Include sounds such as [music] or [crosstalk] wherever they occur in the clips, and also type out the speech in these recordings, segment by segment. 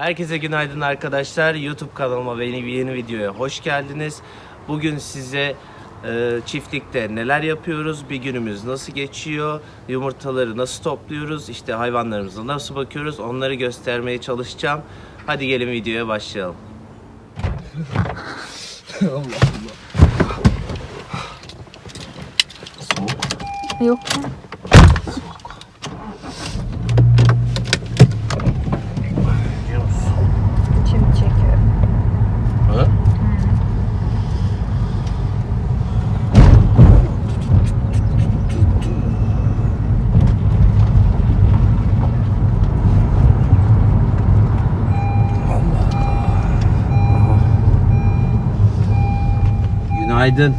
Herkese günaydın arkadaşlar. YouTube kanalıma ve yeni bir yeni videoya hoş geldiniz. Bugün size e, çiftlikte neler yapıyoruz, bir günümüz nasıl geçiyor, yumurtaları nasıl topluyoruz, işte hayvanlarımıza nasıl bakıyoruz onları göstermeye çalışacağım. Hadi gelin videoya başlayalım. [laughs] Yok mu? Biliyor musun? Şimdi çekiyorum. Ha? Günaydın.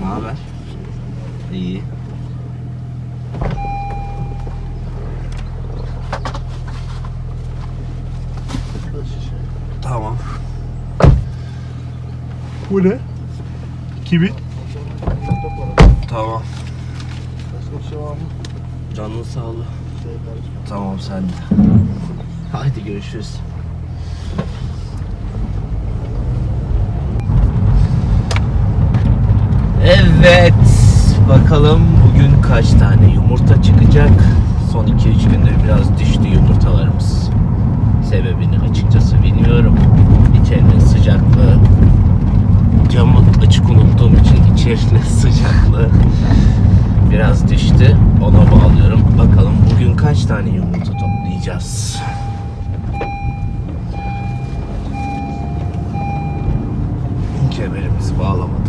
Ne haber? İyi. Tamam. Bu ne? Kimin? Tamam. Canın sağlığı. Tamam sen de. Haydi görüşürüz. Evet. Bakalım bugün kaç tane yumurta çıkacak. Son 2-3 gündür biraz düştü yumurtalarımız. Sebebini açıkçası bilmiyorum. İçerinin sıcaklığı. Camı açık unuttuğum için içerinin [laughs] sıcaklığı biraz düştü. Ona bağlıyorum. Bakalım bugün kaç tane yumurta toplayacağız. Kemerimizi bağlamadık.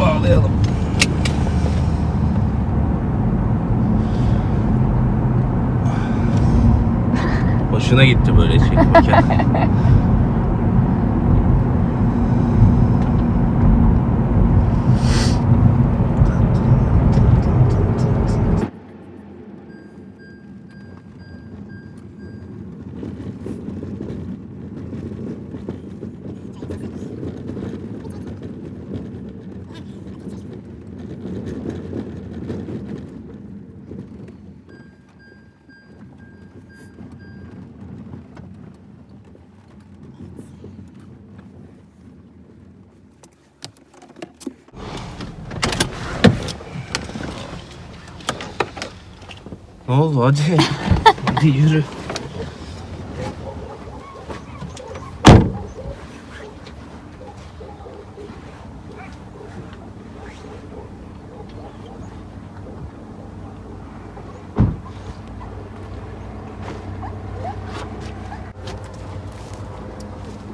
Bağlayalım. Hoşuna gitti böyle [laughs] çekmek. Ne oldu hadi. hadi yürü.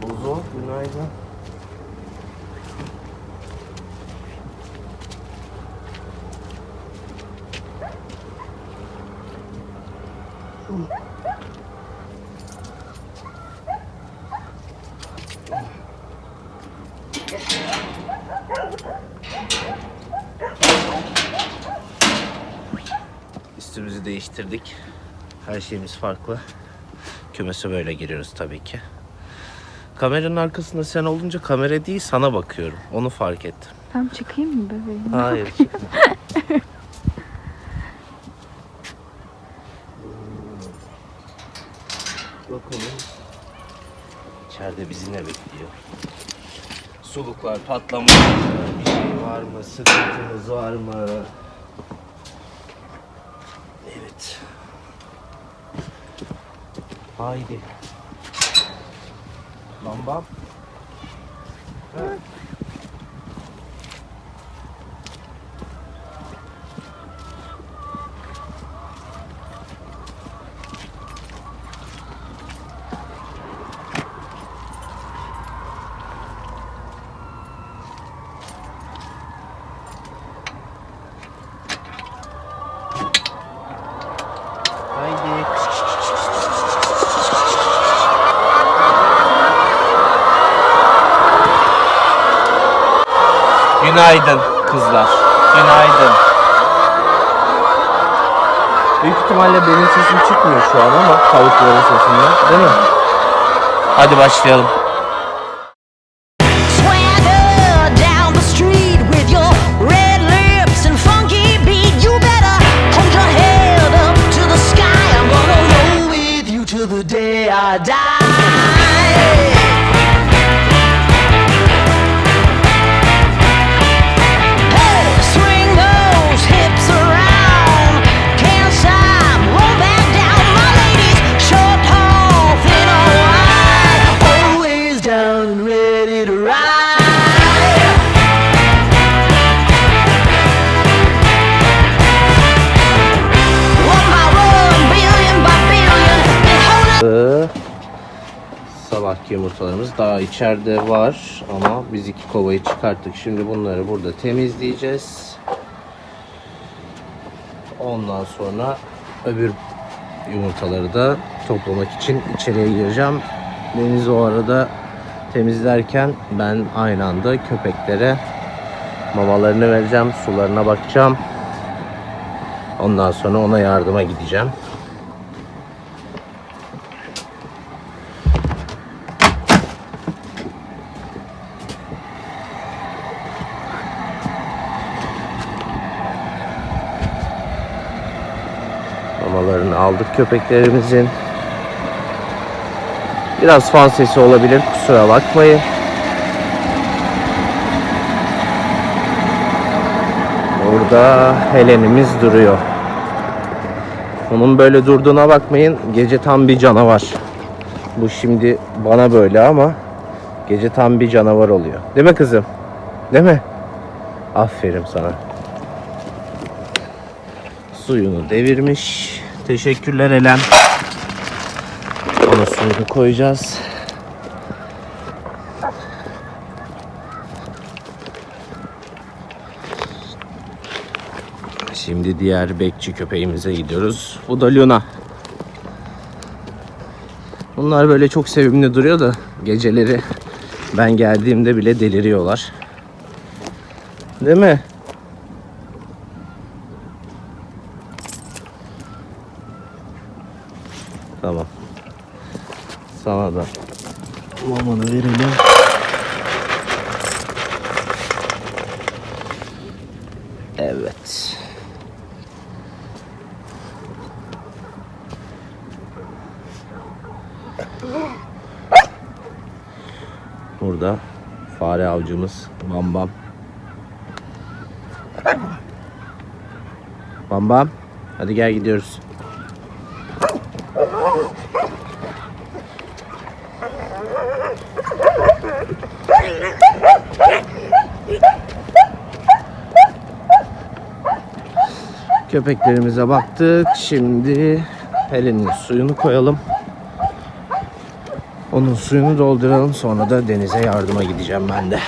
Bozo günaydın. Üstümüzü değiştirdik. Her şeyimiz farklı. Kümese böyle giriyoruz tabii ki. Kameranın arkasında sen olunca kamera değil sana bakıyorum. Onu fark ettim. Tam çıkayım mı bebeğim? Hayır. çıkma. Bakalım. İçeride bizi ne bekliyor? Suluklar patlamış mı? Bir şey var mı? Sıkıntımız var mı? Evet. Haydi. Bam bam. Ha. Haydi. Günaydın kızlar. Günaydın. Büyük ihtimalle benim sesim çıkmıyor şu an ama tavukların sesinden değil mi? Hadi başlayalım. Sabahki yumurtalarımız daha içeride var ama biz iki kovayı çıkarttık. Şimdi bunları burada temizleyeceğiz. Ondan sonra öbür yumurtaları da toplamak için içeriye gireceğim. Deniz o arada temizlerken ben aynı anda köpeklere mamalarını vereceğim, sularına bakacağım. Ondan sonra ona yardıma gideceğim. Mamalarını aldık köpeklerimizin. Biraz fan sesi olabilir kusura bakmayın. Burada Helen'imiz duruyor. Onun böyle durduğuna bakmayın. Gece tam bir canavar. Bu şimdi bana böyle ama gece tam bir canavar oluyor. Değil mi kızım? Değil mi? Aferin sana. Suyunu devirmiş. Teşekkürler Elen. Ona suyunu koyacağız. Şimdi diğer bekçi köpeğimize gidiyoruz. Bu da Luna. Bunlar böyle çok sevimli duruyor da geceleri ben geldiğimde bile deliriyorlar. Değil mi? Tamam. Sana da mamanı verelim. Evet. Burada fare avcımız Bam Bam. Bam Bam. Hadi gel gidiyoruz. Köpeklerimize baktık. Şimdi Helen'in suyunu koyalım. Onun suyunu dolduralım. Sonra da denize yardıma gideceğim ben de.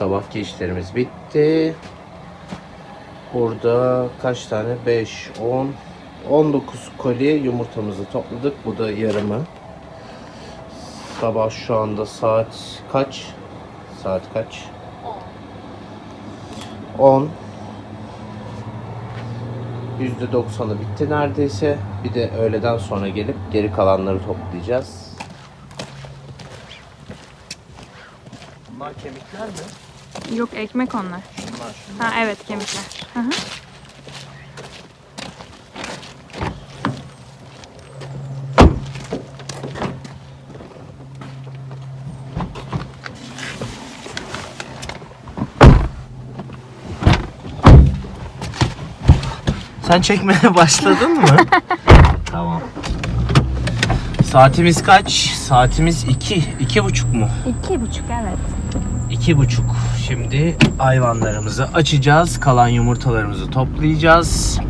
Sabahki işlerimiz bitti. Burada kaç tane? 5, 10, 19 koli yumurtamızı topladık. Bu da yarımı. Sabah şu anda saat kaç? Saat kaç? 10. %90'ı bitti neredeyse. Bir de öğleden sonra gelip geri kalanları toplayacağız. Bunlar kemikler mi? Yok ekmek onlar. Bunlar şunlar. Ha evet kemikler. Hı hı. Sen çekmeye [laughs] başladın mı? [laughs] tamam. Saatimiz kaç? Saatimiz iki. iki buçuk mu? İki buçuk evet. İki buçuk. Şimdi hayvanlarımızı açacağız. Kalan yumurtalarımızı toplayacağız.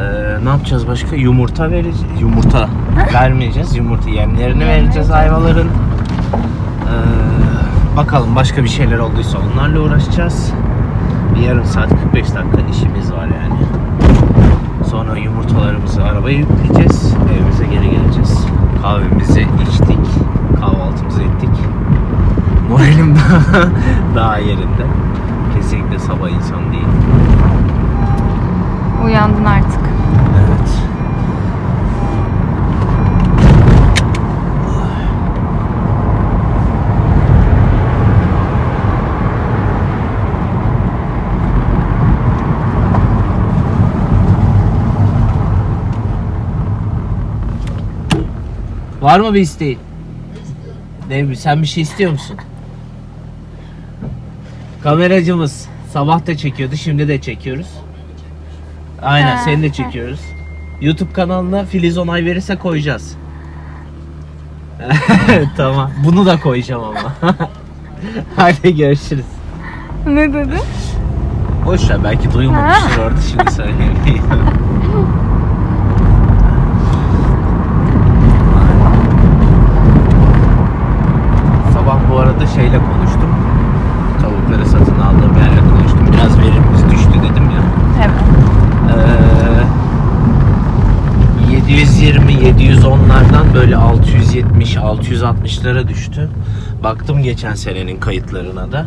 Ee, ne yapacağız başka? Yumurta vereceğiz. Yumurta vermeyeceğiz. Yumurta yemlerini vereceğiz hayvaların. Ee, bakalım başka bir şeyler olduysa onlarla uğraşacağız. Bir yarım saat 45 dakika işimiz var yani. Sonra yumurtalarımızı arabaya yükleyeceğiz. Evimize geri geleceğiz. Kahvemizi içtik. Moralim daha, [laughs] daha yerinde. Kesinlikle sabah insan değil. Uyandın artık. Evet. Var mı bir isteğin? Ne, sen bir şey istiyor musun? Kameracımız sabah da çekiyordu, şimdi de çekiyoruz. Aynen Ha, seni de ha. çekiyoruz. YouTube kanalına Filiz onay verirse koyacağız. [laughs] tamam. Bunu da koyacağım ama. [laughs] Hadi görüşürüz. Ne dedi? Boş ver belki duymamıştır orada şimdi söyleyeyim. [laughs] Sabah bu arada şeyle konuştum. Tavukları satın aldığım yerle konuştum. Biraz verimimiz düştü dedim ya. Evet. Ee, 720 710'lardan böyle 670 660'lara düştü. Baktım geçen senenin kayıtlarına da.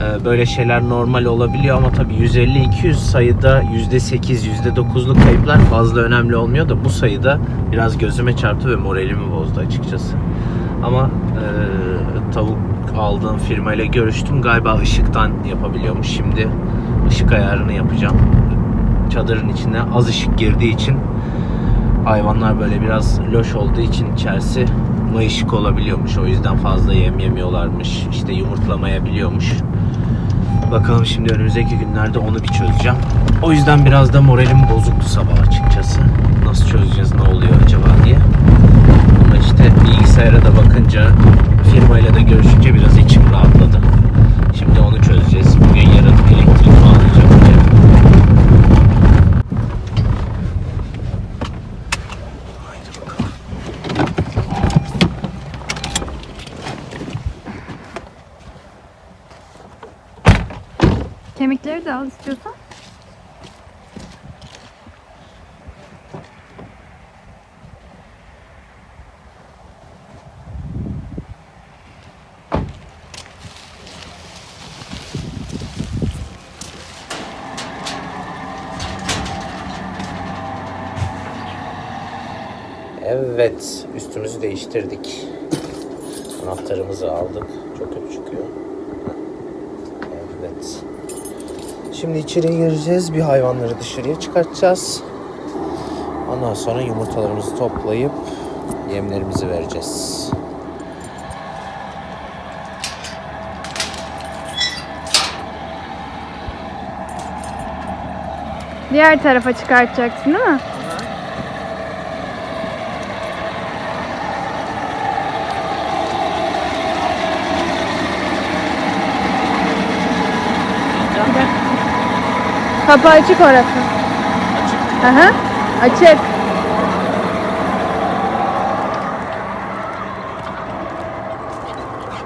Ee, böyle şeyler normal olabiliyor ama tabii 150 200 sayıda %8 %9'luk kayıplar fazla önemli olmuyor da bu sayıda biraz gözüme çarptı ve moralimi bozdu açıkçası. Ama e, tavuk aldığım firmayla görüştüm. Galiba ışıktan yapabiliyormuş. Şimdi ışık ayarını yapacağım. Çadırın içine az ışık girdiği için hayvanlar böyle biraz loş olduğu için içerisi mayışık olabiliyormuş. O yüzden fazla yem yemiyorlarmış. İşte yumurtlamayabiliyormuş. Bakalım şimdi önümüzdeki günlerde onu bir çözeceğim. O yüzden biraz da moralim bozuktu sabah açıkçası. Nasıl çözeceğiz, ne oluyor acaba diye. Ama işte bilgisayara da bakınca, firmayla da görüşünce biraz içim rahatladı. Şimdi onu çözeceğiz. Bugün yarın elektrik bağlayacağım. Kemikleri de al istiyorsan. Evet, üstümüzü değiştirdik. Anahtarımızı aldık. Çok kötü çıkıyor. Evet. Şimdi içeriye gireceğiz. Bir hayvanları dışarıya çıkartacağız. Ondan sonra yumurtalarımızı toplayıp yemlerimizi vereceğiz. Diğer tarafa çıkartacaksın değil mi? Kapı açık orası. Açık. Aha, açık.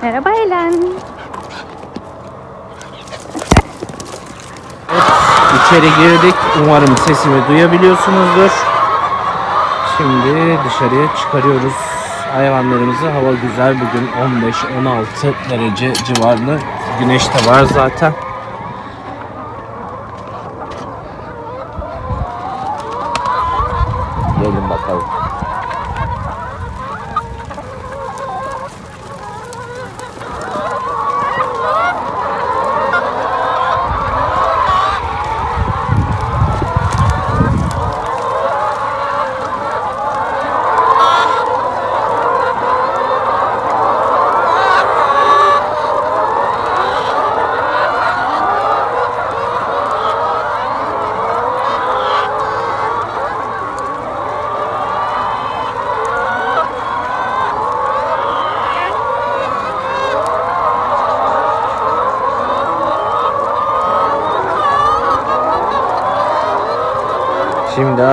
Merhaba Elen. İçeri girdik. Umarım sesimi duyabiliyorsunuzdur. Şimdi dışarıya çıkarıyoruz hayvanlarımızı. Hava güzel bugün 15-16 derece civarında. Güneş de var zaten.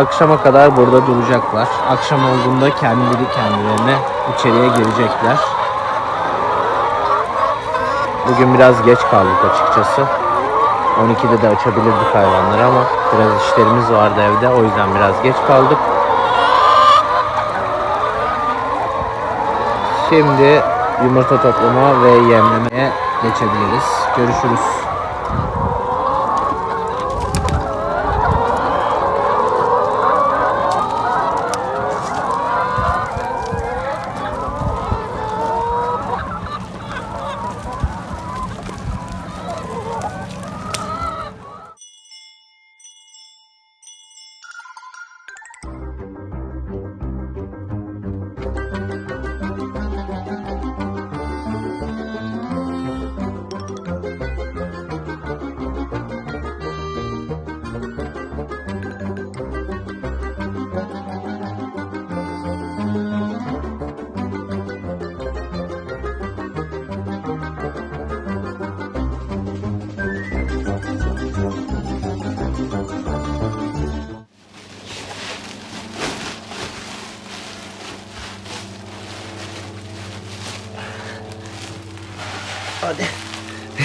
Akşama kadar burada duracaklar. Akşam olduğunda kendileri kendilerine içeriye girecekler. Bugün biraz geç kaldık açıkçası. 12'de de açabilirdik hayvanları ama biraz işlerimiz vardı evde. O yüzden biraz geç kaldık. Şimdi yumurta toplama ve yemlemeye geçebiliriz. Görüşürüz.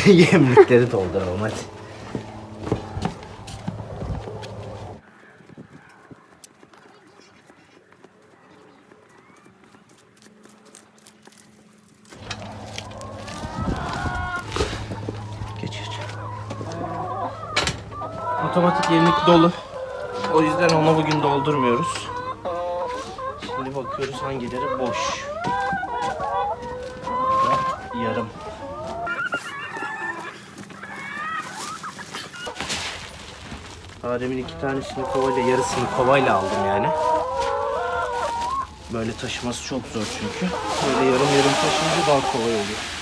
[laughs] Yemlikleri dolduralım hadi. Geç. Otomatik yemlik dolu. O yüzden onu bugün doldurmuyoruz. Şimdi bakıyoruz hangileri boş. Burada Yarım. Adem'in iki tanesini kovayla, yarısını kovayla aldım yani. Böyle taşıması çok zor çünkü. Böyle yarım yarım taşınca daha kolay oluyor.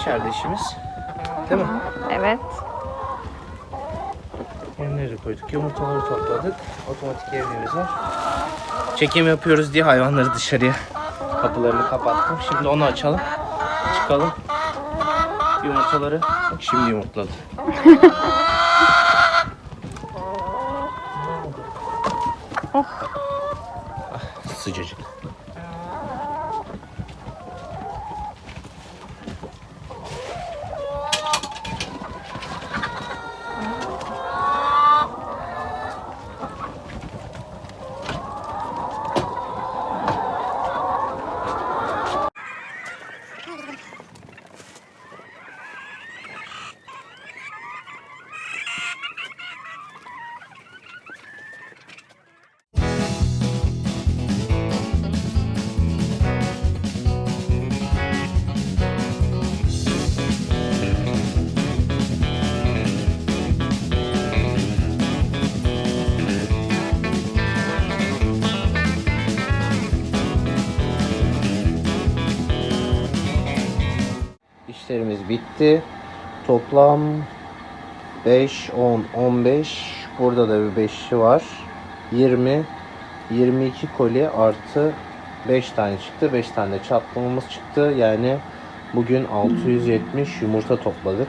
İçeride işimiz. Değil mi? Evet. Yemleri koyduk. Yumurtaları topladık. Otomatik yemimiz var. Çekim yapıyoruz diye hayvanları dışarıya kapılarını kapattım. Şimdi onu açalım. Çıkalım. Yumurtaları bak şimdi yumurtladı. [laughs] Bitti. Toplam 5, 10, 15. Burada da bir 5'li var. 20, 22 koli artı 5 tane çıktı. 5 tane de çatlamamız çıktı. Yani bugün 670 yumurta topladık.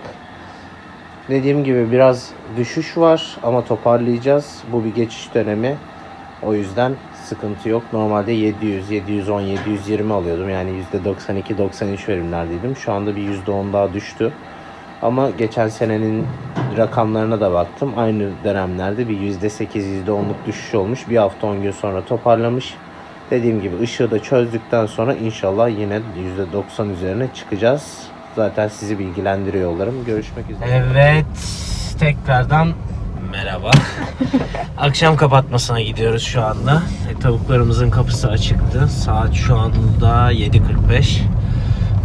Dediğim gibi biraz düşüş var ama toparlayacağız. Bu bir geçiş dönemi. O yüzden sıkıntı yok. Normalde 700, 710, 720 alıyordum. Yani %92-93 verimlerdeydim. Şu anda bir %10 daha düştü. Ama geçen senenin rakamlarına da baktım. Aynı dönemlerde bir %8, %10'luk düşüş olmuş. Bir hafta 10 gün sonra toparlamış. Dediğim gibi ışığı da çözdükten sonra inşallah yine %90 üzerine çıkacağız. Zaten sizi bilgilendiriyor olurum. Görüşmek üzere. Evet. Tekrardan merhaba. [laughs] Akşam kapatmasına gidiyoruz şu anda. E, tavuklarımızın kapısı açıktı. Saat şu anda 7.45.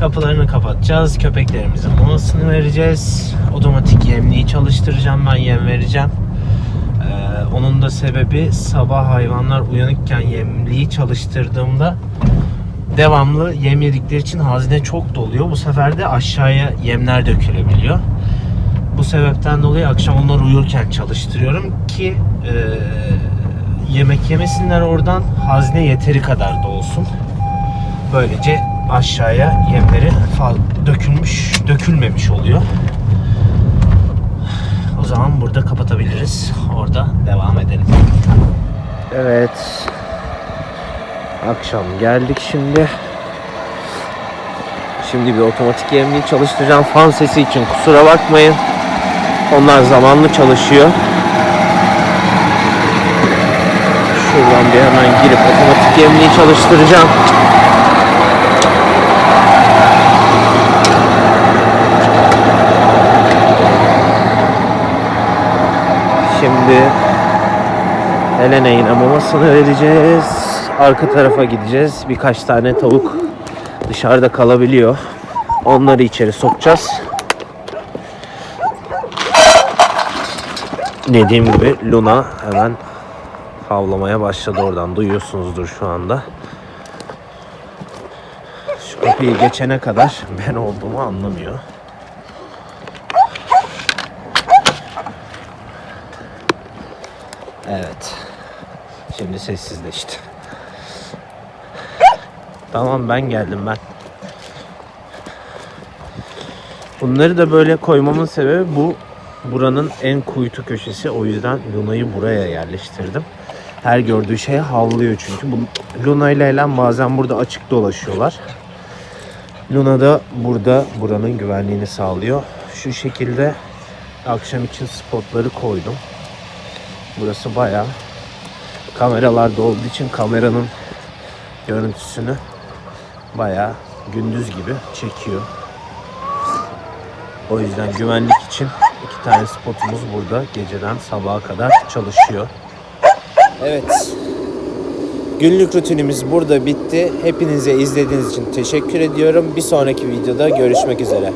Kapılarını kapatacağız. Köpeklerimizin molasını vereceğiz. Otomatik yemliği çalıştıracağım. Ben yem vereceğim. Ee, onun da sebebi sabah hayvanlar uyanıkken yemliği çalıştırdığımda devamlı yem yedikleri için hazine çok doluyor. Bu sefer de aşağıya yemler dökülebiliyor. Bu sebepten dolayı akşam onları uyurken çalıştırıyorum ki e, yemek yemesinler oradan hazine yeteri kadar da olsun. Böylece aşağıya yemleri dökülmüş, dökülmemiş oluyor. O zaman burada kapatabiliriz. Orada devam edelim. Evet. Akşam geldik şimdi. Şimdi bir otomatik yemliği çalıştıracağım. Fan sesi için kusura bakmayın. Onlar zamanlı çalışıyor. Şuradan bir hemen girip otomatik yemliği çalıştıracağım. Şimdi Helena yine mamasını vereceğiz. Arka tarafa gideceğiz. Birkaç tane tavuk dışarıda kalabiliyor. Onları içeri sokacağız. Dediğim gibi Luna hemen havlamaya başladı oradan. Duyuyorsunuzdur şu anda. Şu kapıyı geçene kadar ben olduğumu anlamıyor. Evet. Şimdi sessizleşti. Tamam ben geldim ben. Bunları da böyle koymamın sebebi bu buranın en kuytu köşesi. O yüzden Luna'yı buraya yerleştirdim. Her gördüğü şeye havlıyor çünkü. Bu, Luna ile Helen bazen burada açık dolaşıyorlar. Luna da burada buranın güvenliğini sağlıyor. Şu şekilde akşam için spotları koydum. Burası bayağı kameralarda olduğu için kameranın görüntüsünü bayağı gündüz gibi çekiyor. O yüzden güvenlik için iki tane spotumuz burada geceden sabaha kadar çalışıyor. Evet. Günlük rutinimiz burada bitti. Hepinize izlediğiniz için teşekkür ediyorum. Bir sonraki videoda görüşmek üzere.